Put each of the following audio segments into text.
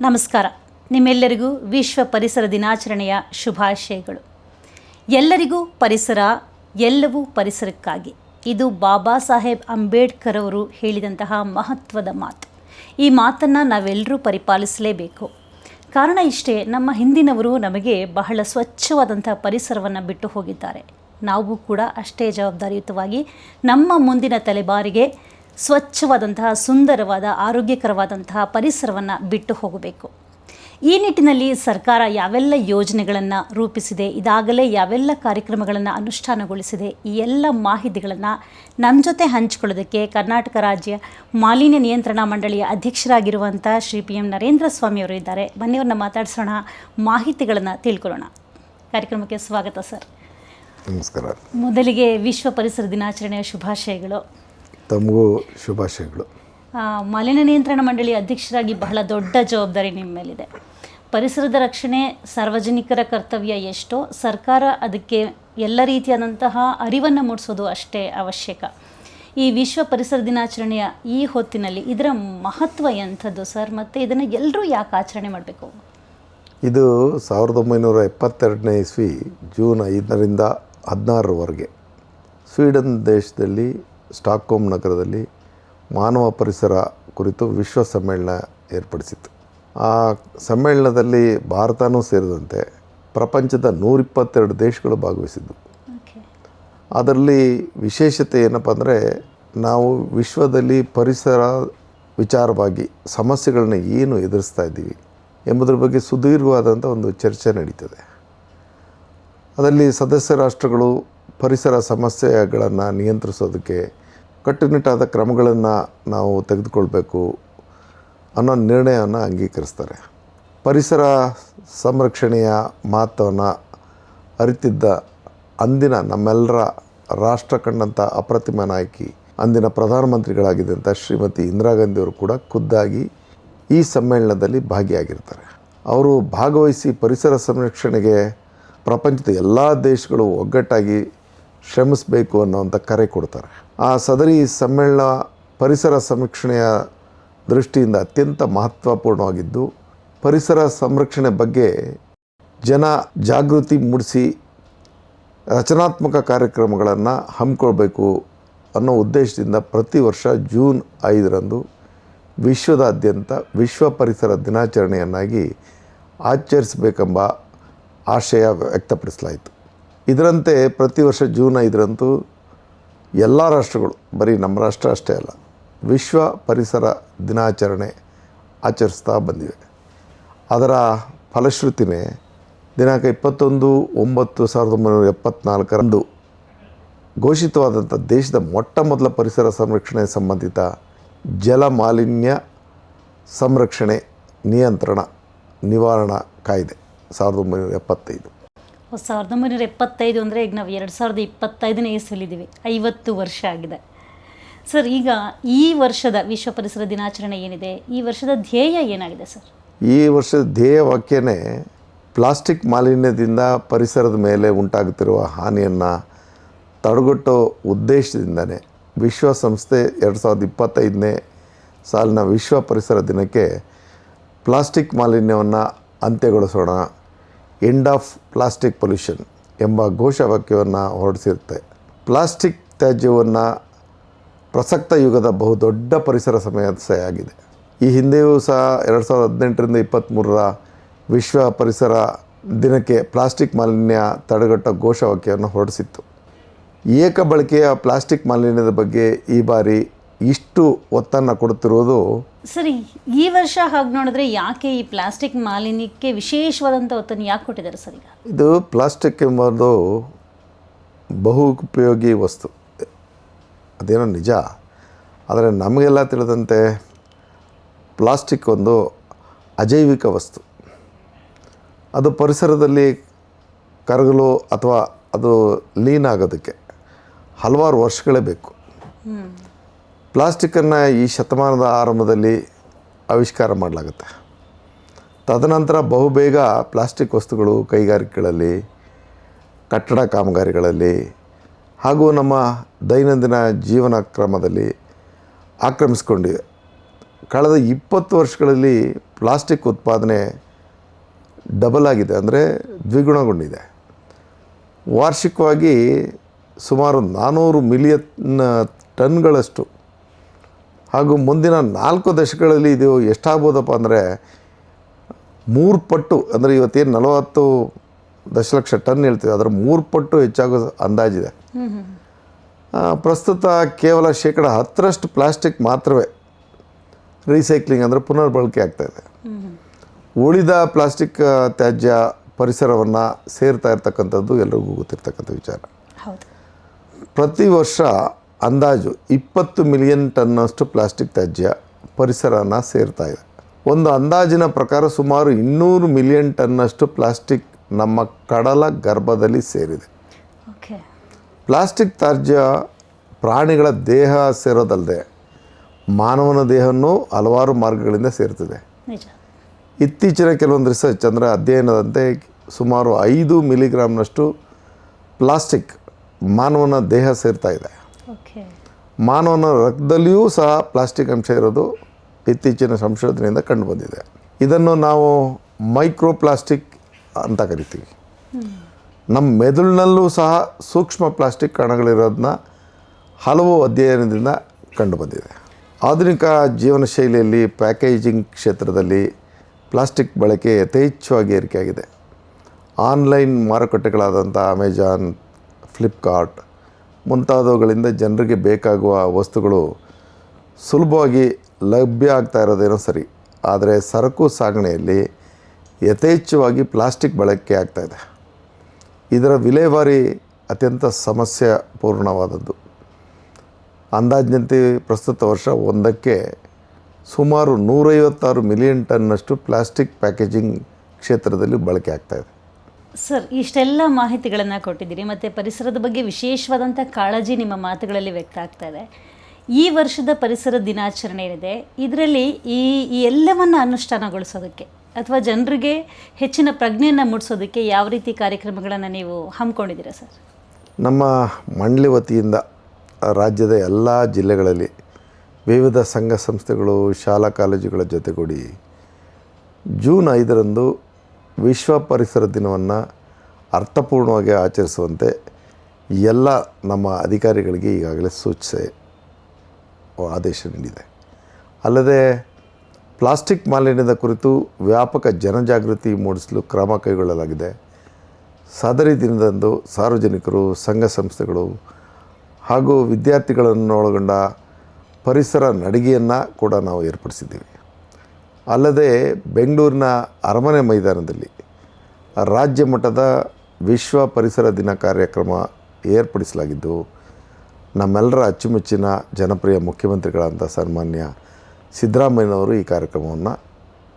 ನಮಸ್ಕಾರ. ನಿಮ್ಮೆಲ್ಲರಿಗೂ ವಿಶ್ವ ಪರಿಸರ ದಿನಾಚರಣೆಯ ಶುಭಾಶಯಗಳು. ಎಲ್ಲರಿಗೂ ಪರಿಸರ, ಎಲ್ಲವೂ ಪರಿಸರಕ್ಕಾಗಿ. ಇದು ಬಾಬಾ ಸಾಹೇಬ್ ಅಂಬೇಡ್ಕರ್ ಅವರು ಹೇಳಿದಂತಹ ಮಹತ್ವದ ಮಾತು. ಈ ಮಾತನ್ನು ನಾವೆಲ್ಲರೂ ಪರಿಪಾಲಿಸಲೇಬೇಕು. ಕಾರಣ ಇಷ್ಟೇ, ನಮ್ಮ ಹಿಂದಿನವರು ನಮಗೆ ಬಹಳ ಸ್ವಚ್ಛವಾದಂಥ ಪರಿಸರವನ್ನು ಬಿಟ್ಟು ಹೋಗಿದ್ದಾರೆ. ನಾವು ಕೂಡ ಅಷ್ಟೇ ಜವಾಬ್ದಾರಿಯುತವಾಗಿ ನಮ್ಮ ಮುಂದಿನ ತಲೆಮಾರಿಗೆ ಸ್ವಚ್ಛವಾದಂತಹ ಸುಂದರವಾದ ಆರೋಗ್ಯಕರವಾದಂತಹ ಪರಿಸರವನ್ನು ಬಿಟ್ಟು ಹೋಗಬೇಕು. ಈ ನಿಟ್ಟಿನಲ್ಲಿ ಸರ್ಕಾರ ಯಾವೆಲ್ಲ ಯೋಜನೆಗಳನ್ನು ರೂಪಿಸಿದೆ ಇದಾಗಲೇ ಯಾವೆಲ್ಲ ಕಾರ್ಯಕ್ರಮಗಳನ್ನು ಅನುಷ್ಠಾನಗೊಳಿಸಿದೆ ಈ ಎಲ್ಲ ಮಾಹಿತಿಗಳನ್ನು ನಮ್ಮ ಜೊತೆ ಹಂಚಿಕೊಳ್ಳೋದಕ್ಕೆ ಕರ್ನಾಟಕ ರಾಜ್ಯ ಮಾಲಿನ್ಯ ನಿಯಂತ್ರಣ ಮಂಡಳಿಯ ಅಧ್ಯಕ್ಷರಾಗಿರುವಂಥ ಶ್ರೀ ಪಿ ಎಂ ನರೇಂದ್ರ ಸ್ವಾಮಿಯವರು ಇದ್ದಾರೆ. ಬನ್ನಿವ್ರನ್ನ ಮಾತಾಡಿಸೋಣ ಮಾಹಿತಿಗಳನ್ನು ತಿಳ್ಕೊಳ್ಳೋಣ. ಕಾರ್ಯಕ್ರಮಕ್ಕೆ ಸ್ವಾಗತ ಸರ್. ನಮಸ್ಕಾರ. ಮೊದಲಿಗೆ ವಿಶ್ವ ಪರಿಸರ ದಿನಾಚರಣೆಯ ಶುಭಾಶಯಗಳು. ತಮಗೂ ಶುಭಾಶಯಗಳು. ಮಲಿನ ಮಾಲಿನ್ಯ ನಿಯಂತ್ರಣ ಮಂಡಳಿ ಅಧ್ಯಕ್ಷರಾಗಿ ಬಹಳ ದೊಡ್ಡ ಜವಾಬ್ದಾರಿ ನಿಮ್ಮ ಮೇಲಿದೆ. ಪರಿಸರದ ರಕ್ಷಣೆ ಸಾರ್ವಜನಿಕರ ಕರ್ತವ್ಯ ಎಷ್ಟೋ ಸರ್ಕಾರ ಅದಕ್ಕೆ ಎಲ್ಲ ರೀತಿಯಾದಂತಹ ಅರಿವನ್ನು ಮೂಡಿಸೋದು ಅಷ್ಟೇ ಅವಶ್ಯಕ. ಈ ವಿಶ್ವ ಪರಿಸರ ದಿನಾಚರಣೆಯ ಈ ಹೊತ್ತಿನಲ್ಲಿ ಇದರ ಮಹತ್ವ ಎಂಥದ್ದು ಸರ್? ಮತ್ತು ಇದನ್ನು ಎಲ್ಲರೂ ಯಾಕೆ ಆಚರಣೆ ಮಾಡಬೇಕು? ಇದು ಸಾವಿರದ ಒಂಬೈನೂರ ಎಪ್ಪತ್ತೆರಡನೇ ಇಸ್ವಿ ಜೂನ್ ಐದರಿಂದ ಹದಿನಾರರವರೆಗೆ. ಸ್ವೀಡನ್ ದೇಶದಲ್ಲಿ ಸ್ಟಾಕ್ಹೋಮ್ ನಗರದಲ್ಲಿ ಮಾನವ ಪರಿಸರ ಕುರಿತು ವಿಶ್ವ ಸಮ್ಮೇಳನ ಏರ್ಪಡಿಸಿತ್ತು. ಆ ಸಮ್ಮೇಳನದಲ್ಲಿ ಭಾರತನೂ ಸೇರಿದಂತೆ ಪ್ರಪಂಚದ ನೂರಿಪ್ಪತ್ತೆರಡು ದೇಶಗಳು ಭಾಗವಹಿಸಿದ್ದು. ಅದರಲ್ಲಿ ವಿಶೇಷತೆ ಏನಪ್ಪ ಅಂದರೆ ನಾವು ವಿಶ್ವದಲ್ಲಿ ಪರಿಸರ ವಿಚಾರವಾಗಿ ಸಮಸ್ಯೆಗಳನ್ನ ಏನು ಎದುರಿಸ್ತಾ ಇದ್ದೀವಿ ಎಂಬುದರ ಬಗ್ಗೆ ಸುದೀರ್ಘವಾದಂಥ ಒಂದು ಚರ್ಚೆ ನಡೀತದೆ. ಅದರಲ್ಲಿ ಸದಸ್ಯ ರಾಷ್ಟ್ರಗಳು ಪರಿಸರ ಸಮಸ್ಯೆಗಳನ್ನು ನಿಯಂತ್ರಿಸೋದಕ್ಕೆ ಕಟ್ಟುನಿಟ್ಟಾದ ಕ್ರಮಗಳನ್ನು ನಾವು ತೆಗೆದುಕೊಳ್ಬೇಕು ಅನ್ನೋ ನಿರ್ಣಯವನ್ನು ಅಂಗೀಕರಿಸ್ತಾರೆ. ಪರಿಸರ ಸಂರಕ್ಷಣೆಯ ಮಹತ್ವವನ್ನು ಅರಿತಿದ್ದ ಅಂದಿನ ನಮ್ಮೆಲ್ಲರ ರಾಷ್ಟ್ರ ಕಂಡಂಥ ಅಪ್ರತಿಮ ನಾಯಕಿ, ಅಂದಿನ ಪ್ರಧಾನಮಂತ್ರಿಗಳಾಗಿದ್ದಂಥ ಶ್ರೀಮತಿ ಇಂದಿರಾ ಗಾಂಧಿಯವರು ಕೂಡ ಖುದ್ದಾಗಿ ಈ ಸಮ್ಮೇಳನದಲ್ಲಿ ಭಾಗಿಯಾಗಿರ್ತಾರೆ. ಅವರು ಭಾಗವಹಿಸಿ ಪರಿಸರ ಸಂರಕ್ಷಣೆಗೆ ಪ್ರಪಂಚದ ಎಲ್ಲ ದೇಶಗಳು ಒಗ್ಗಟ್ಟಾಗಿ ಶ್ರಮಿಸಬೇಕು ಅನ್ನೋವಂಥ ಕರೆ ಕೊಡ್ತಾರೆ. ಆ ಸದರಿ ಸಮ್ಮೇಳನ ಪರಿಸರ ಸಂರಕ್ಷಣೆಯ ದೃಷ್ಟಿಯಿಂದ ಅತ್ಯಂತ ಮಹತ್ವಪೂರ್ಣವಾಗಿದ್ದು, ಪರಿಸರ ಸಂರಕ್ಷಣೆ ಬಗ್ಗೆ ಜನ ಜಾಗೃತಿ ಮೂಡಿಸಿ ರಚನಾತ್ಮಕ ಕಾರ್ಯಕ್ರಮಗಳನ್ನು ಹಮ್ಮಿಕೊಳ್ಬೇಕು ಅನ್ನೋ ಉದ್ದೇಶದಿಂದ ಪ್ರತಿ ವರ್ಷ ಜೂನ್ ಐದರಂದು ವಿಶ್ವದಾದ್ಯಂತ ವಿಶ್ವ ಪರಿಸರ ದಿನಾಚರಣೆಯನ್ನಾಗಿ ಆಚರಿಸಬೇಕೆಂಬ ಆಶಯ ವ್ಯಕ್ತಪಡಿಸಲಾಯಿತು. ಇದರಂತೆ ಪ್ರತಿ ವರ್ಷ ಜೂನ್ ಐದರಂತೂ ಎಲ್ಲ ರಾಷ್ಟ್ರಗಳು, ಬರೀ ನಮ್ಮ ರಾಷ್ಟ್ರ ಅಷ್ಟೇ ಅಲ್ಲ, ವಿಶ್ವ ಪರಿಸರ ದಿನಾಚರಣೆ ಆಚರಿಸ್ತಾ ಬಂದಿವೆ. ಅದರ ಫಲಶ್ರುತಿನೇ ದಿನಾಂಕ ಇಪ್ಪತ್ತೊಂದು ಒಂಬತ್ತು ಸಾವಿರದ ಒಂಬೈನೂರ ಎಪ್ಪತ್ನಾಲ್ಕರಂದು ಘೋಷಿತವಾದಂಥ ದೇಶದ ಮೊಟ್ಟ ಮೊದಲ ಪರಿಸರ ಸಂರಕ್ಷಣೆ ಸಂಬಂಧಿತ ಜಲ ಮಾಲಿನ್ಯ ಸಂರಕ್ಷಣೆ ನಿಯಂತ್ರಣ ನಿವಾರಣಾ ಕಾಯ್ದೆ ಸಾವಿರದ ಒಂಬೈನೂರ ಎಪ್ಪತ್ತೈದು. ಸಾವಿರದ ಒಂಬೈನೂರ ಎಪ್ಪತ್ತೈದು ಅಂದರೆ ಈಗ ನಾವು ಎರಡು ಸಾವಿರದ ಇಪ್ಪತ್ತೈದನೇ ಇಸಲಿದ್ದೀವಿ ಐವತ್ತು ವರ್ಷ ಆಗಿದೆ. ಸರ್, ಈಗ ಈ ವರ್ಷದ ವಿಶ್ವ ಪರಿಸರ ದಿನಾಚರಣೆ ಏನಿದೆ? ಈ ವರ್ಷದ ಧ್ಯೇಯ ಏನಾಗಿದೆ ಸರ್? ಈ ವರ್ಷದ ಧ್ಯೇಯ ವಾಕ್ಯನೇ ಪ್ಲಾಸ್ಟಿಕ್ ಮಾಲಿನ್ಯದಿಂದ ಪರಿಸರದ ಮೇಲೆ ಉಂಟಾಗುತ್ತಿರುವ ಹಾನಿಯನ್ನು ತಡೆಗಟ್ಟೋ ಉದ್ದೇಶದಿಂದನೇ ವಿಶ್ವಸಂಸ್ಥೆ ಎರಡು ಸಾವಿರದ ಇಪ್ಪತ್ತೈದನೇ ಸಾಲಿನ ವಿಶ್ವ ಪರಿಸರ ದಿನಕ್ಕೆ ಪ್ಲಾಸ್ಟಿಕ್ ಮಾಲಿನ್ಯವನ್ನು ಅಂತ್ಯಗೊಳಿಸೋಣ ಎಂಡ್ ಆಫ್ ಪ್ಲಾಸ್ಟಿಕ್ ಪೊಲ್ಯೂಷನ್ ಎಂಬ ಘೋಷವಾಕ್ಯವನ್ನು ಹೊರಡಿಸಿರುತ್ತೆ. ಪ್ಲಾಸ್ಟಿಕ್ ತ್ಯಾಜ್ಯವನ್ನು ಪ್ರಸಕ್ತ ಯುಗದ ಬಹುದೊಡ್ಡ ಪರಿಸರ ಸಮಸ್ಯೆಯಾಗಿದೆ ಈ ಹಿಂದೆಯೂ ಸಹ ಎರಡು ಸಾವಿರದ ಹದಿನೆಂಟರಿಂದ ಇಪ್ಪತ್ತ್ಮೂರರ ವಿಶ್ವ ಪರಿಸರ ದಿನಕ್ಕೆ ಪ್ಲಾಸ್ಟಿಕ್ ಮಾಲಿನ್ಯ ತಡೆಗಟ್ಟ ಘೋಷವಾಕ್ಯವನ್ನು ಹೊರಡಿಸಿತ್ತು. ಏಕ ಬಳಕೆಯ ಪ್ಲಾಸ್ಟಿಕ್ ಮಾಲಿನ್ಯದ ಬಗ್ಗೆ ಈ ಬಾರಿ ಇಷ್ಟು ಒತ್ತನ್ನು ಕೊಡ್ತಿರೋದು ಸರಿ ಈ ವರ್ಷ ಹಾಗೆ ನೋಡಿದ್ರೆ ಯಾಕೆ ಈ ಪ್ಲಾಸ್ಟಿಕ್ ಮಾಲಿನ್ಯಕ್ಕೆ ವಿಶೇಷವಾದಂಥ ಒತ್ತನ್ನು ಯಾಕೆ ಕೊಟ್ಟಿದ್ದಾರೆ ಸರ್ ಈಗ? ಇದು ಪ್ಲಾಸ್ಟಿಕ್ ಎಂಬುದು ಬಹು ಉಪಯೋಗಿ ವಸ್ತು. ಅದೇನೋ ನಿಜ. ಆದರೆ ನಮಗೆಲ್ಲ ತಿಳಿದಂತೆ ಪ್ಲಾಸ್ಟಿಕ್ ಒಂದು ಅಜೈವಿಕ ವಸ್ತು. ಅದು ಪರಿಸರದಲ್ಲಿ ಕರಗಲು ಅಥವಾ ಅದು ಲೀನ್ ಆಗೋದಕ್ಕೆ ಹಲವಾರು ವರ್ಷಗಳೇ ಬೇಕು. ಪ್ಲಾಸ್ಟಿಕ್ಕನ್ನು ಈ ಶತಮಾನದ ಆರಂಭದಲ್ಲಿ ಆವಿಷ್ಕಾರ ಮಾಡಲಾಗುತ್ತೆ. ತದನಂತರ ಬಹುಬೇಗ ಪ್ಲಾಸ್ಟಿಕ್ ವಸ್ತುಗಳು ಕೈಗಾರಿಕೆಗಳಲ್ಲಿ, ಕಟ್ಟಡ ಕಾಮಗಾರಿಗಳಲ್ಲಿ ಹಾಗೂ ನಮ್ಮ ದೈನಂದಿನ ಜೀವನ ಕ್ರಮದಲ್ಲಿ ಆಕ್ರಮಿಸ್ಕೊಂಡಿವೆ. ಕಳೆದ ಇಪ್ಪತ್ತು ವರ್ಷಗಳಲ್ಲಿ ಪ್ಲಾಸ್ಟಿಕ್ ಉತ್ಪಾದನೆ ಡಬಲ್ ಆಗಿದೆ, ಅಂದರೆ ದ್ವಿಗುಣಗೊಂಡಿದೆ. ವಾರ್ಷಿಕವಾಗಿ ಸುಮಾರು ನಾನ್ನೂರು ಮಿಲಿಯನ್ ಟನ್ಗಳಷ್ಟು ಹಾಗೂ ಮುಂದಿನ ನಾಲ್ಕು ದಶಕಗಳಲ್ಲಿ ಇದು ಎಷ್ಟಾಗ್ಬೋದಪ್ಪ ಅಂದರೆ ಮೂರು ಪಟ್ಟು ಅಂದರೆ ಇವತ್ತೇನು ನಲವತ್ತು ದಶಲಕ್ಷ ಟನ್ ಹೇಳ್ತೀವಿ ಅದರ ಮೂರು ಪಟ್ಟು ಹೆಚ್ಚಾಗೋ ಅಂದಾಜಿದೆ. ಪ್ರಸ್ತುತ ಕೇವಲ ಶೇಕಡ ಹತ್ತರಷ್ಟು ಪ್ಲಾಸ್ಟಿಕ್ ಮಾತ್ರವೇ ರೀಸೈಕ್ಲಿಂಗ್ ಅಂದರೆ ಪುನರ್ಬಳಕೆ ಆಗ್ತಾಯಿದೆ ಉಳಿದ ಪ್ಲಾಸ್ಟಿಕ್ ತ್ಯಾಜ್ಯ ಪರಿಸರವನ್ನು ಸೇರ್ತಾ ಇರ್ತಕ್ಕಂಥದ್ದು ಎಲ್ರಿಗೂ ಗೊತ್ತಿರ್ತಕ್ಕಂಥ ವಿಚಾರ. ಪ್ರತಿ ವರ್ಷ ಅಂದಾಜು ಇಪ್ಪತ್ತು ಮಿಲಿಯನ್ ಟನ್ನಷ್ಟು ಪ್ಲಾಸ್ಟಿಕ್ ತ್ಯಾಜ್ಯ ಪರಿಸರನ ಸೇರ್ತಾ ಇದೆ. ಒಂದು ಅಂದಾಜಿನ ಪ್ರಕಾರ ಸುಮಾರು ಇನ್ನೂರು ಮಿಲಿಯನ್ ಟನ್ನಷ್ಟು ಪ್ಲಾಸ್ಟಿಕ್ ನಮ್ಮ ಕಡಲ ಗರ್ಭದಲ್ಲಿ ಸೇರಿದೆ. ಪ್ಲಾಸ್ಟಿಕ್ ತ್ಯಾಜ್ಯ ಪ್ರಾಣಿಗಳ ದೇಹ ಸೇರೋದಲ್ಲದೆ ಮಾನವನ ದೇಹವನ್ನು ಹಲವಾರು ಮಾರ್ಗಗಳಿಂದ ಸೇರ್ತದೆ. ಇತ್ತೀಚಿನ ಕೆಲವೊಂದು ರಿಸರ್ಚ್ ಅಂದರೆ ಅಧ್ಯಯನದಂತೆ ಸುಮಾರು ಐದು ಮಿಲಿಗ್ರಾಮ್ನಷ್ಟು ಪ್ಲಾಸ್ಟಿಕ್ ಮಾನವನ ದೇಹ ಸೇರ್ತಾ ಇದೆ. ಮಾನವನ ರಕ್ತದಲ್ಲಿಯೂ ಸಹ ಪ್ಲಾಸ್ಟಿಕ್ ಅಂಶ ಇರೋದು ಇತ್ತೀಚಿನ ಸಂಶೋಧನೆಯಿಂದ ಕಂಡುಬಂದಿದೆ. ಇದನ್ನು ನಾವು ಮೈಕ್ರೋ ಪ್ಲಾಸ್ಟಿಕ್ ಅಂತ ಕರಿತೀವಿ. ನಮ್ಮ ಮೆದುಳಿನಲ್ಲೂ ಸಹ ಸೂಕ್ಷ್ಮ ಪ್ಲಾಸ್ಟಿಕ್ ಕಣಗಳಿರೋದನ್ನ ಹಲವು ಅಧ್ಯಯನದಿಂದ ಕಂಡುಬಂದಿದೆ. ಆಧುನಿಕ ಜೀವನ ಶೈಲಿಯಲ್ಲಿ ಪ್ಯಾಕೇಜಿಂಗ್ ಕ್ಷೇತ್ರದಲ್ಲಿ ಪ್ಲಾಸ್ಟಿಕ್ ಬಳಕೆ ಯಥೇಚ್ಛವಾಗಿ ಏರಿಕೆಯಾಗಿದೆ. ಆನ್ಲೈನ್ ಮಾರುಕಟ್ಟೆಗಳಾದಂಥ ಅಮೆಜಾನ್ ಫ್ಲಿಪ್ಕಾರ್ಟ್ ಮುಂತಾದವುಗಳಿಂದ ಜನರಿಗೆ ಬೇಕಾಗುವ ವಸ್ತುಗಳು ಸುಲಭವಾಗಿ ಲಭ್ಯ ಆಗ್ತಾ ಇರೋದೇನೋ ಸರಿ. ಆದರೆ ಸರಕು ಸಾಗಣೆಯಲ್ಲಿ ಯಥೇಚ್ಛವಾಗಿ ಪ್ಲಾಸ್ಟಿಕ್ ಬಳಕೆ ಆಗ್ತಾಯಿದೆ ಇದರ ವಿಲೇವಾರಿ ಅತ್ಯಂತ ಸಮಸ್ಯೆ ಪೂರ್ಣವಾದದ್ದು ಅಂದಾಜಿನಂತೆ ಪ್ರಸ್ತುತ ವರ್ಷ ಒಂದಕ್ಕೆ ಸುಮಾರು ನೂರೈವತ್ತಾರು ಮಿಲಿಯನ್ ಟನ್ನಷ್ಟು ಪ್ಲಾಸ್ಟಿಕ್ ಪ್ಯಾಕೇಜಿಂಗ್ ಕ್ಷೇತ್ರದಲ್ಲಿ ಬಳಕೆ ಆಗ್ತಾಯಿದೆ ಸರ್, ಇಷ್ಟೆಲ್ಲ ಮಾಹಿತಿಗಳನ್ನು ಕೊಟ್ಟಿದ್ದೀರಿ. ಮತ್ತು ಪರಿಸರದ ಬಗ್ಗೆ ವಿಶೇಷವಾದಂಥ ಕಾಳಜಿ ನಿಮ್ಮ ಮಾತುಗಳಲ್ಲಿ ವ್ಯಕ್ತ ಆಗ್ತಾ ಇದೆ. ಈ ವರ್ಷದ ಪರಿಸರ ದಿನಾಚರಣೆ ಏನಿದೆ ಇದರಲ್ಲಿ ಈ ಈ ಎಲ್ಲವನ್ನು ಅನುಷ್ಠಾನಗೊಳಿಸೋದಕ್ಕೆ ಅಥವಾ ಜನರಿಗೆ ಹೆಚ್ಚಿನ ಪ್ರಜ್ಞೆಯನ್ನು ಮೂಡಿಸೋದಕ್ಕೆ ಯಾವ ರೀತಿ ಕಾರ್ಯಕ್ರಮಗಳನ್ನು ನೀವು ಹಮ್ಮಿಕೊಂಡಿದ್ದೀರಾ ಸರ್? ನಮ್ಮ ಮಂಡಳಿ ವತಿಯಿಂದ ರಾಜ್ಯದ ಎಲ್ಲ ಜಿಲ್ಲೆಗಳಲ್ಲಿ ವಿವಿಧ ಸಂಘ ಸಂಸ್ಥೆಗಳು, ಶಾಲಾ ಕಾಲೇಜುಗಳ ಜೊತೆಗೂಡಿ ಜೂನ್ ಐದರಂದು ವಿಶ್ವ ಪರಿಸರ ದಿನವನ್ನು ಅರ್ಥಪೂರ್ಣವಾಗಿ ಆಚರಿಸುವಂತೆ ಎಲ್ಲ ನಮ್ಮ ಅಧಿಕಾರಿಗಳಿಗೆ ಈಗಾಗಲೇ ಸೂಚಿಸಿ ಆದೇಶ ನೀಡಿದೆ. ಅಲ್ಲದೆ ಪ್ಲಾಸ್ಟಿಕ್ ಮಾಲಿನ್ಯದ ಕುರಿತು ವ್ಯಾಪಕ ಜನಜಾಗೃತಿ ಮೂಡಿಸಲು ಕ್ರಮ ಕೈಗೊಳ್ಳಲಾಗಿದೆ. ಸದರಿ ದಿನದಂದು ಸಾರ್ವಜನಿಕರು, ಸಂಘ ಸಂಸ್ಥೆಗಳು ಹಾಗೂ ವಿದ್ಯಾರ್ಥಿಗಳನ್ನು ಒಳಗೊಂಡ ಪರಿಸರ ನಡಿಗೆಯನ್ನು ಕೂಡ ನಾವು ಏರ್ಪಡಿಸಿದ್ದೀವಿ. ಅಲ್ಲದೆ ಬೆಂಗಳೂರಿನ ಅರಮನೆ ಮೈದಾನದಲ್ಲಿ ರಾಜ್ಯ ಮಟ್ಟದ ವಿಶ್ವ ಪರಿಸರ ದಿನ ಕಾರ್ಯಕ್ರಮ ಏರ್ಪಡಿಸಲಾಗಿದ್ದು, ನಮ್ಮೆಲ್ಲರ ಅಚ್ಚುಮೆಚ್ಚಿನ ಜನಪ್ರಿಯ ಮುಖ್ಯಮಂತ್ರಿಗಳಂಥ ಸನ್ಮಾನ್ಯ ಸಿದ್ದರಾಮಯ್ಯನವರು ಈ ಕಾರ್ಯಕ್ರಮವನ್ನು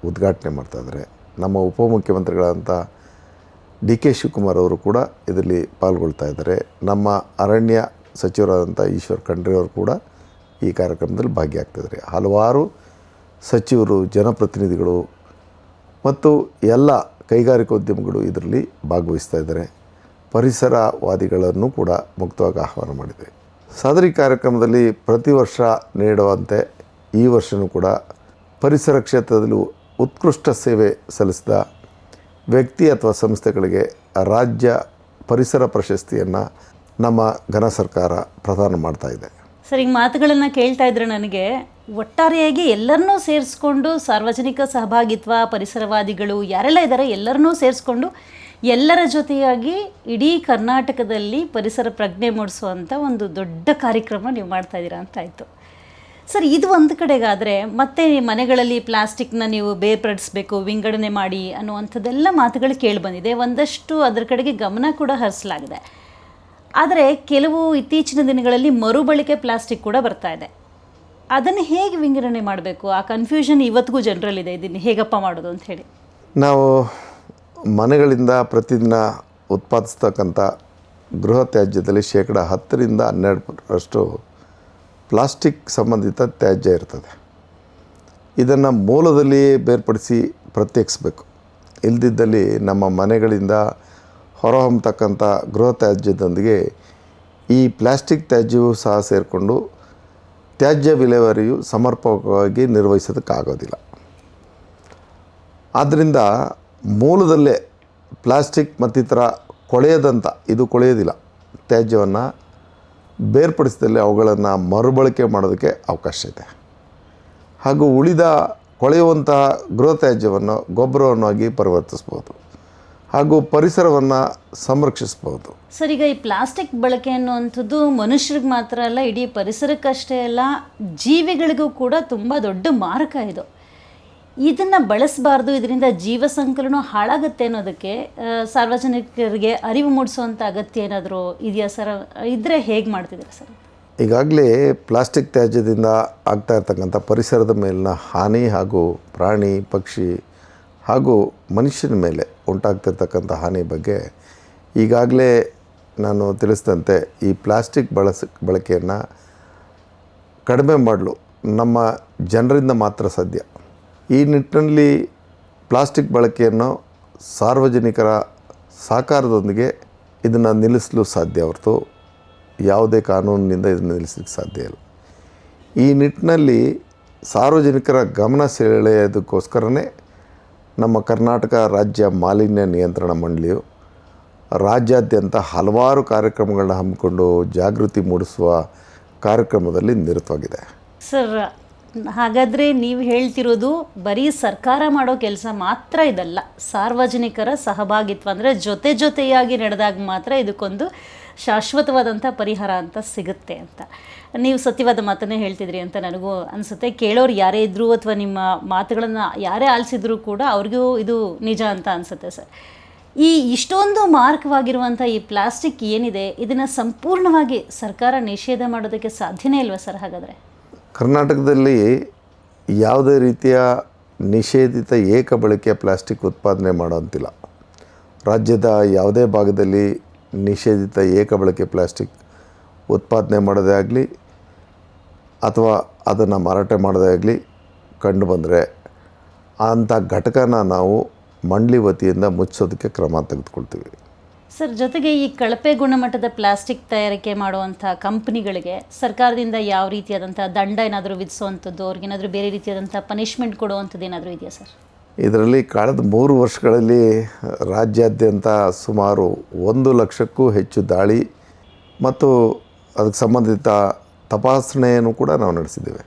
ಉದ್ಘಾಟನೆ ಮಾಡ್ತಾಯಿದ್ದಾರೆ ನಮ್ಮ ಉಪಮುಖ್ಯಮಂತ್ರಿಗಳಂಥ ಡಿ ಕೆ ಶಿವಕುಮಾರ್ ಅವರು ಕೂಡ ಇದರಲ್ಲಿ ಪಾಲ್ಗೊಳ್ತಾ ಇದ್ದಾರೆ. ನಮ್ಮ ಅರಣ್ಯ ಸಚಿವರಾದಂಥ ಈಶ್ವರ್ ಖಂಡ್ರೆ ಅವರು ಕೂಡ ಈ ಕಾರ್ಯಕ್ರಮದಲ್ಲಿ ಭಾಗಿಯಾಗ್ತಿದ್ದಾರೆ ಹಲವಾರು ಸಚಿವರು, ಜನಪ್ರತಿನಿಧಿಗಳು ಮತ್ತು ಎಲ್ಲ ಕೈಗಾರಿಕೋದ್ಯಮಗಳು ಇದರಲ್ಲಿ ಭಾಗವಹಿಸ್ತಾ ಇದ್ದಾರೆ. ಪರಿಸರವಾದಿಗಳನ್ನು ಕೂಡ ಮುಕ್ತವಾಗಿ ಆಹ್ವಾನ ಮಾಡಿದೆ. ಸದರಿ ಕಾರ್ಯಕ್ರಮದಲ್ಲಿ ಪ್ರತಿ ವರ್ಷ ನೀಡುವಂತೆ ಈ ವರ್ಷವೂ ಕೂಡ ಪರಿಸರ ಕ್ಷೇತ್ರದಲ್ಲಿ ಉತ್ಕೃಷ್ಟ ಸೇವೆ ಸಲ್ಲಿಸಿದ ವ್ಯಕ್ತಿ ಅಥವಾ ಸಂಸ್ಥೆಗಳಿಗೆ ರಾಜ್ಯ ಪರಿಸರ ಪ್ರಶಸ್ತಿಯನ್ನು ನಮ್ಮ ಘನ ಸರ್ಕಾರ ಪ್ರದಾನ ಮಾಡ್ತಾ ಇದೆ. ಸರ್, ಈಗ ಮಾತುಗಳನ್ನು ಕೇಳ್ತಾ ಇದ್ರೆ ನನಗೆ ಒಟ್ಟಾರೆಯಾಗಿ ಎಲ್ಲರನ್ನೂ ಸೇರಿಸ್ಕೊಂಡು ಸಾರ್ವಜನಿಕ ಸಹಭಾಗಿತ್ವ, ಪರಿಸರವಾದಿಗಳು ಯಾರೆಲ್ಲ ಇದ್ದಾರೆ ಎಲ್ಲರನ್ನೂ ಸೇರಿಸ್ಕೊಂಡು ಎಲ್ಲರ ಜೊತೆಯಾಗಿ ಇಡೀ ಕರ್ನಾಟಕದಲ್ಲಿ ಪರಿಸರ ಪ್ರಜ್ಞೆ ಮೂಡಿಸುವಂಥ ಒಂದು ದೊಡ್ಡ ಕಾರ್ಯಕ್ರಮ ನೀವು ಮಾಡ್ತಾ ಇದ್ದೀರಾ ಅಂತ ಆಯಿತು. ಸರ್, ಇದು ಒಂದು ಕಡೆಗಾದರೆ ಮತ್ತೆ ಮನೆಗಳಲ್ಲಿ ಪ್ಲಾಸ್ಟಿಕ್ನ ನೀವು ಬೇರ್ಪಡಿಸ್ಬೇಕು, ವಿಂಗಡಣೆ ಮಾಡಿ ಅನ್ನುವಂಥದ್ದೆಲ್ಲ ಮಾತುಗಳು ಕೇಳಿಬಂದಿದೆ ಒಂದಷ್ಟು ಅದರ ಕಡೆಗೆ ಗಮನ ಕೂಡ ಹರಿಸಲಾಗಿದೆ. ಆದರೆ ಕೆಲವು ಇತ್ತೀಚಿನ ದಿನಗಳಲ್ಲಿ ಮರುಬಳಕೆ ಪ್ಲಾಸ್ಟಿಕ್ ಕೂಡ ಬರ್ತಾ ಇದೆ. ಅದನ್ನು ಹೇಗೆ ವಿಂಗಡಣೆ ಮಾಡಬೇಕು? ಆ ಕನ್ಫ್ಯೂಷನ್ ಇವತ್ತಿಗೂ ಜನರಲ್ಲಿದೆ, ಇದನ್ನು ಹೇಗಪ್ಪ ಮಾಡೋದು ಅಂತ ಹೇಳಿ. ನಾವು ಮನೆಗಳಿಂದ ಪ್ರತಿದಿನ ಉತ್ಪಾದಿಸ್ತಕ್ಕಂಥ ಗೃಹ ತ್ಯಾಜ್ಯದಲ್ಲಿ ಶೇಕಡ ಹತ್ತರಿಂದ ಹನ್ನೆರಡರಷ್ಟು ಪ್ಲಾಸ್ಟಿಕ್ ಸಂಬಂಧಿತ ತ್ಯಾಜ್ಯ ಇರ್ತದೆ. ಇದನ್ನು ಮೂಲದಲ್ಲಿ ಬೇರ್ಪಡಿಸಿ ಪ್ರತ್ಯೇಕಿಸಬೇಕು. ಇಲ್ದಿದ್ದಲ್ಲಿ ನಮ್ಮ ಮನೆಗಳಿಂದ ಹೊರಹೊಮ್ಮತಕ್ಕಂಥ ಗೃಹ ತ್ಯಾಜ್ಯದೊಂದಿಗೆ ಈ ಪ್ಲಾಸ್ಟಿಕ್ ತ್ಯಾಜ್ಯವು ಸಹ ಸೇರಿಕೊಂಡು ತ್ಯಾಜ್ಯ ವಿಲೇವಾರಿಯು ಸಮರ್ಪಕವಾಗಿ ನಿರ್ವಹಿಸೋದಕ್ಕಾಗೋದಿಲ್ಲ. ಆದ್ದರಿಂದ ಮೂಲದಲ್ಲೇ ಪ್ಲಾಸ್ಟಿಕ್ ಮತ್ತಿತರ ಕೊಳೆಯದಂಥ ಇದು ಕೊಳೆಯೋದಿಲ್ಲ. ತ್ಯಾಜ್ಯವನ್ನು ಬೇರ್ಪಡಿಸಿದಲ್ಲಿ ಅವುಗಳನ್ನು ಮರುಬಳಕೆ ಮಾಡೋದಕ್ಕೆ ಅವಕಾಶ ಇದೆ. ಹಾಗೂ ಉಳಿದ ಕೊಳೆಯುವಂತಹ ಗೃಹ ತ್ಯಾಜ್ಯವನ್ನು ಗೊಬ್ಬರವನ್ನಾಗಿ ಪರಿವರ್ತಿಸ್ಬೋದು. ಹಾಗೂ ಪರಿಸರವನ್ನು ಸಂರಕ್ಷಿಸ್ಬೋದು ಸರ್ ಈಗ ಈ ಪ್ಲಾಸ್ಟಿಕ್ ಬಳಕೆ ಅನ್ನುವಂಥದ್ದು ಮನುಷ್ಯರಿಗೆ ಮಾತ್ರ ಅಲ್ಲ ಇಡೀ ಪರಿಸರಕ್ಕಷ್ಟೇ ಅಲ್ಲ ಜೀವಿಗಳಿಗೂ ಕೂಡ ತುಂಬ ದೊಡ್ಡ ಮಾರಕ ಇದು. ಇದನ್ನು ಬಳಸಬಾರ್ದು ಇದರಿಂದ ಜೀವ ಸಂಕಲನ ಹಾಳಾಗುತ್ತೆ ಅನ್ನೋದಕ್ಕೆ ಸಾರ್ವಜನಿಕರಿಗೆ ಅರಿವು ಮೂಡಿಸುವಂಥ ಅಗತ್ಯ ಏನಾದರೂ ಇದೆಯಾ ಸರ್? ಇದ್ದರೆ ಹೇಗೆ ಮಾಡ್ತಿದ್ದೀರಾ ಸರ್? ಈಗಾಗಲೇ ಪ್ಲಾಸ್ಟಿಕ್ ತ್ಯಾಜ್ಯದಿಂದ ಆಗ್ತಾ ಇರ್ತಕ್ಕಂಥ ಪರಿಸರದ ಮೇಲಿನ ಹಾನಿ ಹಾಗೂ ಪ್ರಾಣಿ ಪಕ್ಷಿ ಹಾಗೂ ಮನುಷ್ಯನ ಮೇಲೆ ಉಂಟಾಗ್ತಿರ್ತಕ್ಕಂಥ ಹಾನಿ ಬಗ್ಗೆ ಈಗಾಗಲೇ ನಾನು ತಿಳಿಸಿದಂತೆ ಈ ಪ್ಲಾಸ್ಟಿಕ್ ಬಳಸ, ಬಳಕೆಯನ್ನು ಕಡಿಮೆ ಮಾಡಲು ನಮ್ಮ ಜನರಿಂದ ಮಾತ್ರ ಸಾಧ್ಯ. ಈ ನಿಟ್ಟಿನಲ್ಲಿ ಪ್ಲಾಸ್ಟಿಕ್ ಬಳಕೆಯನ್ನು ಸಾರ್ವಜನಿಕರ ಸಹಕಾರದೊಂದಿಗೆ ಇದನ್ನು ನಿಲ್ಲಿಸಲು ಸಾಧ್ಯ ಹೊರತು ಯಾವುದೇ ಕಾನೂನಿನಿಂದ ಇದನ್ನು ನಿಲ್ಲಿಸಲಿಕ್ಕೆ ಸಾಧ್ಯ ಇಲ್ಲ. ಈ ನಿಟ್ಟಿನಲ್ಲಿ ಸಾರ್ವಜನಿಕರ ಗಮನ ಸೆಳೆಯೋದಕ್ಕೋಸ್ಕರನೇ ನಮ್ಮ ಕರ್ನಾಟಕ ರಾಜ್ಯ ಮಾಲಿನ್ಯ ನಿಯಂತ್ರಣ ಮಂಡಳಿಯು ರಾಜ್ಯಾದ್ಯಂತ ಹಲವಾರು ಕಾರ್ಯಕ್ರಮಗಳನ್ನ ಹಮ್ಮಿಕೊಂಡು ಜಾಗೃತಿ ಮೂಡಿಸುವ ಕಾರ್ಯಕ್ರಮದಲ್ಲಿ ನಿರತವಾಗಿದೆ. ಸರ್, ಹಾಗಾದರೆ ನೀವು ಹೇಳ್ತಿರೋದು ಬರೀ ಸರ್ಕಾರ ಮಾಡೋ ಕೆಲಸ ಮಾತ್ರ ಇದಲ್ಲ, ಸಾರ್ವಜನಿಕರ ಸಹಭಾಗಿತ್ವ ಅಂದರೆ ಜೊತೆ ಜೊತೆಯಾಗಿ ನಡೆದಾಗ ಮಾತ್ರ ಇದಕ್ಕೊಂದು ಶಾಶ್ವತವಾದಂಥ ಪರಿಹಾರ ಅಂತ ಸಿಗುತ್ತೆ ಅಂತ. ನೀವು ಸತ್ಯವಾದ ಮಾತನ್ನೇ ಹೇಳ್ತಿದ್ರಿ ಅಂತ ನನಗೂ ಅನಿಸುತ್ತೆ. ಕೇಳೋರು ಯಾರೇ ಇದ್ದರೂ ಅಥವಾ ನಿಮ್ಮ ಮಾತುಗಳನ್ನು ಯಾರೇ ಆಲಿಸಿದ್ರೂ ಕೂಡ ಅವ್ರಿಗೂ ಇದು ನಿಜ ಅಂತ ಅನಿಸುತ್ತೆ ಸರ್. ಈ ಇಷ್ಟೊಂದು ಮಾರಕವಾಗಿರುವಂಥ ಈ ಪ್ಲಾಸ್ಟಿಕ್ ಏನಿದೆ, ಇದನ್ನು ಸಂಪೂರ್ಣವಾಗಿ ಸರ್ಕಾರ ನಿಷೇಧ ಮಾಡೋದಕ್ಕೆ ಸಾಧ್ಯನೇ ಇಲ್ವಾ ಸರ್ ಹಾಗಾದರೆ? ಕರ್ನಾಟಕದಲ್ಲಿ ಯಾವುದೇ ರೀತಿಯ ನಿಷೇಧಿತ ಏಕ ಬಳಕೆಯ ಪ್ಲಾಸ್ಟಿಕ್ ಉತ್ಪಾದನೆ ಮಾಡೋಂತಿಲ್ಲ. ರಾಜ್ಯದ ಯಾವುದೇ ಭಾಗದಲ್ಲಿ ನಿಷೇಧಿತ ಏಕ ಬಳಕೆ ಪ್ಲಾಸ್ಟಿಕ್ ಉತ್ಪಾದನೆ ಮಾಡೋದೇ ಆಗಲಿ ಅಥವಾ ಅದನ್ನು ಮಾರಾಟ ಮಾಡೋದೇ ಆಗಲಿ ಕಂಡು ಬಂದರೆ ಅಂಥ ಘಟಕನ ನಾವು ಮಂಡಳಿ ವತಿಯಿಂದ ಮುಚ್ಚೋದಕ್ಕೆ ಕ್ರಮ ತೆಗೆದುಕೊಳ್ತೀವಿ. ಸರ್, ಜೊತೆಗೆ ಈ ಕಳಪೆ ಗುಣಮಟ್ಟದ ಪ್ಲಾಸ್ಟಿಕ್ ತಯಾರಿಕೆ ಮಾಡುವಂಥ ಕಂಪ್ನಿಗಳಿಗೆ ಸರ್ಕಾರದಿಂದ ಯಾವ ರೀತಿಯಾದಂಥ ದಂಡ ಏನಾದರೂ ವಿಧಿಸುವಂಥದ್ದು, ಅವ್ರಿಗೇನಾದರೂ ಬೇರೆ ರೀತಿಯಾದಂಥ ಪನಿಷ್ಮೆಂಟ್ ಕೊಡುವಂಥದ್ದು ಏನಾದರೂ ಇದೆಯಾ ಸರ್? ಇದರಲ್ಲಿ ಕಳೆದ ಮೂರು ವರ್ಷಗಳಲ್ಲಿ ರಾಜ್ಯಾದ್ಯಂತ ಸುಮಾರು ಒಂದು ಲಕ್ಷಕ್ಕೂ ಹೆಚ್ಚು ದಾಳಿ ಮತ್ತು ಅದಕ್ಕೆ ಸಂಬಂಧಿತ ತಪಾಸಣೆಯನ್ನು ಕೂಡ ನಾವು ನಡೆಸಿದ್ದೇವೆ.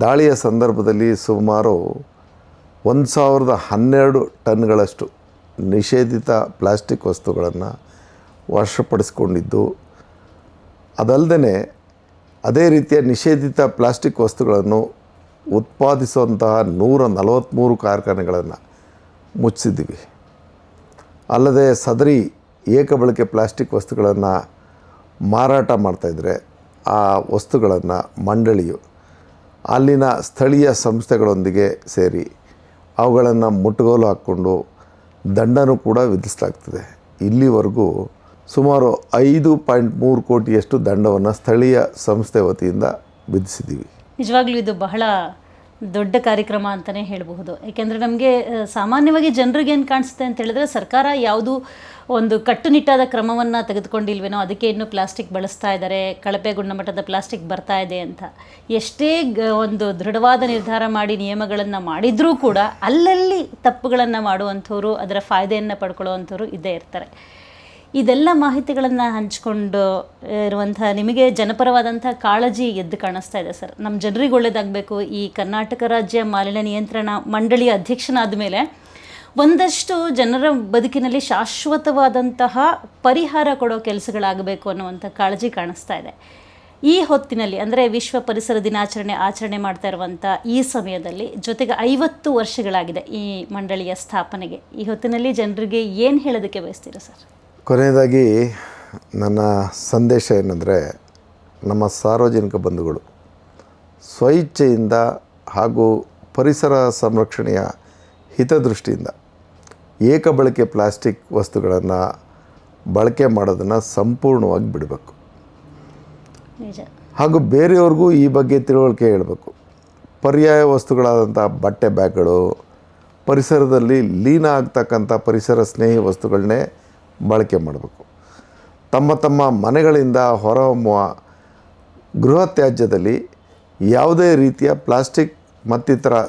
ದಾಳಿಯ ಸಂದರ್ಭದಲ್ಲಿ ಸುಮಾರು ಒಂದು ಸಾವಿರದ ಹನ್ನೆರಡು ಟನ್ಗಳಷ್ಟು ನಿಷೇಧಿತ ಪ್ಲಾಸ್ಟಿಕ್ ವಸ್ತುಗಳನ್ನು ವಶಪಡಿಸಿಕೊಂಡಿದ್ದು ಅದಲ್ಲದೆ ಅದೇ ರೀತಿಯ ನಿಷೇಧಿತ ಪ್ಲಾಸ್ಟಿಕ್ ವಸ್ತುಗಳನ್ನು ಉತ್ಪಾದಿಸುವಂತಹ ನೂರ ನಲವತ್ತ್ಮೂರು ಕಾರ್ಖಾನೆಗಳನ್ನು ಮುಚ್ಚಿದ್ದೀವಿ. ಅಲ್ಲದೆ ಸದರಿ ಏಕಬಳಕೆ ಪ್ಲಾಸ್ಟಿಕ್ ವಸ್ತುಗಳನ್ನು ಮಾರಾಟ ಮಾಡ್ತಾಯಿದ್ರೆ ಆ ವಸ್ತುಗಳನ್ನು ಮಂಡಳಿಯು ಅಲ್ಲಿನ ಸ್ಥಳೀಯ ಸಂಸ್ಥೆಗಳೊಂದಿಗೆ ಸೇರಿ ಅವುಗಳನ್ನು ಮುಟ್ಟುಗೋಲು ಹಾಕ್ಕೊಂಡು ದಂಡನೂ ಕೂಡ ವಿಧಿಸಲಾಗ್ತದೆ. ಇಲ್ಲಿವರೆಗೂ ಸುಮಾರು ಐದು ಪಾಯಿಂಟ್ ಮೂರು ಕೋಟಿಯಷ್ಟು ದಂಡವನ್ನು ಸ್ಥಳೀಯ ಸಂಸ್ಥೆ ವತಿಯಿಂದ ವಿಧಿಸಿದ್ದೀವಿ. ನಿಜವಾಗ್ಲೂ ಇದು ಬಹಳ ದೊಡ್ಡ ಕಾರ್ಯಕ್ರಮ ಅಂತಲೇ ಹೇಳಬಹುದು. ಏಕೆಂದರೆ ನಮಗೆ ಸಾಮಾನ್ಯವಾಗಿ ಜನರಿಗೆ ಏನು ಕಾಣಿಸುತ್ತೆ ಅಂತ ಹೇಳಿದ್ರೆ ಸರ್ಕಾರ ಯಾವುದು ಒಂದು ಕಟ್ಟುನಿಟ್ಟಾದ ಕ್ರಮವನ್ನು ತೆಗೆದುಕೊಂಡಿಲ್ವೇನೋ ಅದಕ್ಕೆ ಇನ್ನೂ ಪ್ಲಾಸ್ಟಿಕ್ ಬಳಸ್ತಾ ಇದ್ದಾರೆ, ಕಳಪೆ ಗುಣಮಟ್ಟದ ಪ್ಲಾಸ್ಟಿಕ್ ಬರ್ತಾ ಇದೆ ಅಂತ. ಎಷ್ಟೇ ಒಂದು ದೃಢವಾದ ನಿರ್ಧಾರ ಮಾಡಿ ನಿಯಮಗಳನ್ನು ಮಾಡಿದರೂ ಕೂಡ ಅಲ್ಲಲ್ಲಿ ತಪ್ಪುಗಳನ್ನು ಮಾಡುವಂಥವ್ರು ಅದರ ಫಾಯ್ದೆಯನ್ನು ಪಡ್ಕೊಳ್ಳುವಂಥವ್ರು ಇದ್ದೇ ಇರ್ತಾರೆ. ಇದೆಲ್ಲ ಮಾಹಿತಿಗಳನ್ನು ಹಂಚ್ಕೊಂಡು ಇರುವಂಥ ನಿಮಗೆ ಜನಪರವಾದಂಥ ಕಾಳಜಿ ಎದ್ದು ಕಾಣಿಸ್ತಾ ಇದೆ ಸರ್. ನಮ್ಮ ಜನರಿಗೆ ಒಳ್ಳೇದಾಗಬೇಕು. ಈ ಕರ್ನಾಟಕ ರಾಜ್ಯ ಮಾಲಿನ್ಯ ನಿಯಂತ್ರಣ ಮಂಡಳಿಯ ಅಧ್ಯಕ್ಷನಾದ ಮೇಲೆ ಒಂದಷ್ಟು ಜನರ ಬದುಕಿನಲ್ಲಿ ಶಾಶ್ವತವಾದಂತಹ ಪರಿಹಾರ ಕೊಡೋ ಕೆಲಸಗಳಾಗಬೇಕು ಅನ್ನುವಂಥ ಕಾಳಜಿ ಕಾಣಿಸ್ತಾ ಇದೆ. ಈ ಹೊತ್ತಿನಲ್ಲಿ, ಅಂದರೆ ವಿಶ್ವ ಪರಿಸರ ದಿನಾಚರಣೆ ಆಚರಣೆ ಮಾಡ್ತಾ ಇರುವಂಥ ಈ ಸಮಯದಲ್ಲಿ ಜೊತೆಗೆ ಐವತ್ತು ವರ್ಷಗಳಾಗಿದೆ ಈ ಮಂಡಳಿಯ ಸ್ಥಾಪನೆಗೆ. ಈ ಹೊತ್ತಿನಲ್ಲಿ ಜನರಿಗೆ ಏನು ಹೇಳೋದಕ್ಕೆ ಬಯಸ್ತೀರಾ ಸರ್? ಕೊನೆಯದಾಗಿ ನನ್ನ ಸಂದೇಶ ಏನಂದರೆ ನಮ್ಮ ಸಾರ್ವಜನಿಕ ಬಂಧುಗಳು ಸ್ವಇಚ್ಛೆಯಿಂದ ಹಾಗೂ ಪರಿಸರ ಸಂರಕ್ಷಣೆಯ ಹಿತದೃಷ್ಟಿಯಿಂದ ಏಕಬಳಕೆ ಪ್ಲಾಸ್ಟಿಕ್ ವಸ್ತುಗಳನ್ನು ಬಳಕೆ ಮಾಡೋದನ್ನು ಸಂಪೂರ್ಣವಾಗಿ ಬಿಡಬೇಕು. ಹಾಗೂ ಬೇರೆಯವ್ರಿಗೂ ಈ ಬಗ್ಗೆ ತಿಳುವಳಿಕೆ ಹೇಳಬೇಕು. ಪರ್ಯಾಯ ವಸ್ತುಗಳಾದಂಥ ಬಟ್ಟೆ ಬ್ಯಾಗ್ಗಳು ಪರಿಸರದಲ್ಲಿ ಲೀನ ಆಗ್ತಕ್ಕಂಥ ಪರಿಸರ ಸ್ನೇಹಿ ವಸ್ತುಗಳನ್ನೇ ಬಳಕೆ ಮಾಡಬೇಕು. ತಮ್ಮ ತಮ್ಮ ಮನೆಗಳಿಂದ ಹೊರಹೊಮ್ಮುವ ಗೃಹ ತ್ಯಾಜ್ಯದಲ್ಲಿ ಯಾವುದೇ ರೀತಿಯ ಪ್ಲಾಸ್ಟಿಕ್ ಮತ್ತಿತರ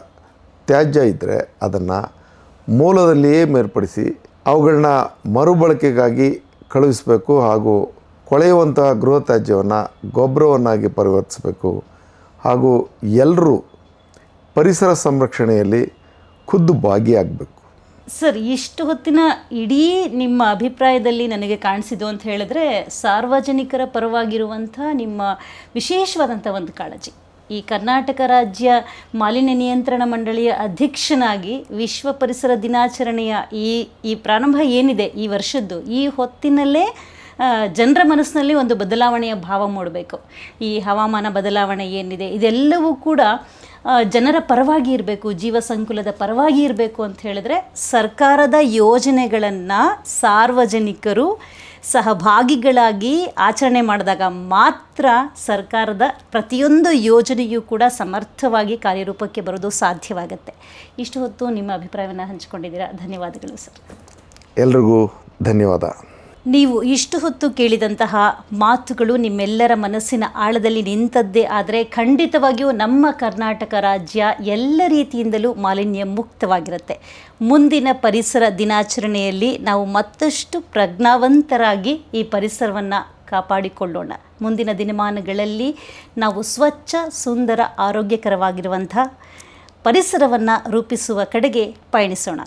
ತ್ಯಾಜ್ಯ ಇದ್ದರೆ ಅದನ್ನು ಮೂಲದಲ್ಲಿಯೇ ಮೇರ್ಪಡಿಸಿ ಅವುಗಳನ್ನ ಮರುಬಳಕೆಗಾಗಿ ಕಳುಹಿಸಬೇಕು ಹಾಗೂ ಕೊಳೆಯುವಂತಹ ಗೃಹ ತ್ಯಾಜ್ಯವನ್ನು ಗೊಬ್ಬರವನ್ನಾಗಿ ಪರಿವರ್ತಿಸಬೇಕು ಹಾಗೂ ಎಲ್ಲರೂ ಪರಿಸರ ಸಂರಕ್ಷಣೆಯಲ್ಲಿ ಖುದ್ದು ಭಾಗಿಯಾಗಬೇಕು. ಸರ್, ಇಷ್ಟು ಹೊತ್ತಿನ ಇಡೀ ನಿಮ್ಮ ಅಭಿಪ್ರಾಯದಲ್ಲಿ ನನಗೆ ಕಾಣಿಸಿದ್ದು ಅಂತ ಹೇಳಿದ್ರೆ ಸಾರ್ವಜನಿಕರ ಪರವಾಗಿರುವಂಥ ನಿಮ್ಮ ವಿಶೇಷವಾದಂಥ ಒಂದು ಕಾಳಜಿ. ಈ ಕರ್ನಾಟಕ ರಾಜ್ಯ ಮಾಲಿನ್ಯ ನಿಯಂತ್ರಣ ಮಂಡಳಿಯ ಅಧ್ಯಕ್ಷನಾಗಿ ವಿಶ್ವ ಪರಿಸರ ದಿನಾಚರಣೆಯ ಈ ಈ ಪ್ರಾರಂಭ ಏನಿದೆ ಈ ವರ್ಷದ್ದು, ಈ ಹೊತ್ತಿನಲ್ಲೇ ಜನರ ಮನಸ್ಸಿನಲ್ಲಿ ಒಂದು ಬದಲಾವಣೆಯ ಭಾವ ಮೂಡಬೇಕು. ಈ ಹವಾಮಾನ ಬದಲಾವಣೆ ಏನಿದೆ, ಇದೆಲ್ಲವೂ ಕೂಡ ಜನರ ಪರವಾಗಿ ಇರಬೇಕು, ಜೀವ ಸಂಕುಲದ ಪರವಾಗಿ ಇರಬೇಕು ಅಂತ ಹೇಳಿದ್ರೆ ಸರ್ಕಾರದ ಯೋಜನೆಗಳನ್ನು ಸಾರ್ವಜನಿಕರು, ಸಹಭಾಗಿಗಳಾಗಿ ಆಚರಣೆ ಮಾಡಿದಾಗ ಮಾತ್ರ ಸರ್ಕಾರದ ಪ್ರತಿಯೊಂದು ಯೋಜನೆಯೂ ಕೂಡ ಸಮರ್ಥವಾಗಿ ಕಾರ್ಯರೂಪಕ್ಕೆ ಬರೋದು ಸಾಧ್ಯವಾಗುತ್ತೆ. ಇಷ್ಟು ಹೊತ್ತು ನಿಮ್ಮ ಅಭಿಪ್ರಾಯವನ್ನು ಹಂಚಿಕೊಂಡಿದ್ದೀರಾ. ಧನ್ಯವಾದಗಳು ಸರ್. ಎಲ್ರಿಗೂ ಧನ್ಯವಾದ. ನೀವು ಇಷ್ಟು ಹೊತ್ತು ಕೇಳಿದಂತಹ ಮಾತುಗಳು ನಿಮ್ಮೆಲ್ಲರ ಮನಸ್ಸಿನ ಆಳದಲ್ಲಿ ನಿಂತದ್ದೇ ಆದರೆ ಖಂಡಿತವಾಗಿಯೂ ನಮ್ಮ ಕರ್ನಾಟಕ ರಾಜ್ಯ ಎಲ್ಲ ರೀತಿಯಿಂದಲೂ ಮಾಲಿನ್ಯ ಮುಕ್ತವಾಗಿರುತ್ತೆ. ಮುಂದಿನ ಪರಿಸರ ದಿನಾಚರಣೆಯಲ್ಲಿ ನಾವು ಮತ್ತಷ್ಟು ಪ್ರಜ್ಞಾವಂತರಾಗಿ ಈ ಪರಿಸರವನ್ನು ಕಾಪಾಡಿಕೊಳ್ಳೋಣ. ಮುಂದಿನ ದಿನಮಾನಗಳಲ್ಲಿ ನಾವು ಸ್ವಚ್ಛ, ಸುಂದರ ಆರೋಗ್ಯಕರವಾಗಿರುವಂಥ ಪರಿಸರವನ್ನು ರೂಪಿಸುವ ಕಡೆಗೆ ಪಯಣಿಸೋಣ.